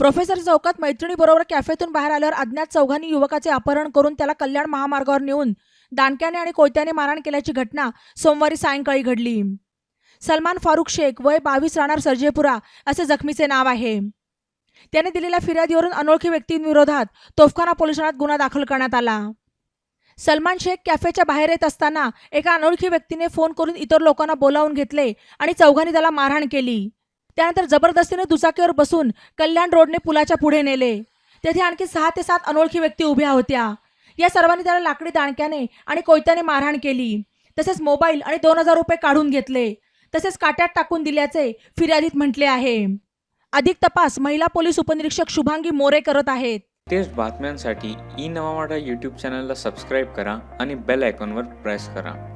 Professor चौकात मैत्रिणीबरोबर कॅफेतून बाहेर आल्यावर अज्ञात चौघांनी युवकाचे अपहरण करून त्याला कल्याण महामार्गावर नेऊन दानक्याने आणि कोयत्याने मारहाण केल्याची घटना सोमवारी सायंकाळी घडली. सलमान फारुख शेख वय बावीस राहणार सर्जेपुरा असे जखमीचे नाव आहे. त्याने दिलेल्या फिर्यादीवरून अनोळखी व्यक्तींविरोधात तोफखाना पोलीस ठाण्यात गुन्हा दाखल करण्यात आला. सलमान शेख कॅफेच्या बाहेर येत असताना एका अनोळखी व्यक्तीने फोन करून इतर लोकांना बोलावून घेतले आणि चौघांनी त्याला मारहाण केली. त्यानंतर जबरदस्तीने दुचाकीवर बसून कल्याण रोडने पुलाच्या पुढे नेले. तेथे आणखी सहा ते सात अनोळखी व्यक्ती उभ्या होत्या. या सर्वांनी त्याला लाकडी दाणक्याने आणि कोयत्याने मारहाण केली. तसेच मोबाईल आणि दोन हजार रुपये काढून घेतले. तसेच काट्यात टाकून दिल्याचे फिर्यादीत म्हटले आहे. अधिक तपास महिला पोलीस उपनिरीक्षक शुभांगी मोरे करत आहेत. तेच बातम्यांसाठी ई नवा यूट्यूब चॅनलला सबस्क्राईब करा आणि बेल आयकॉनवर प्रेस करा.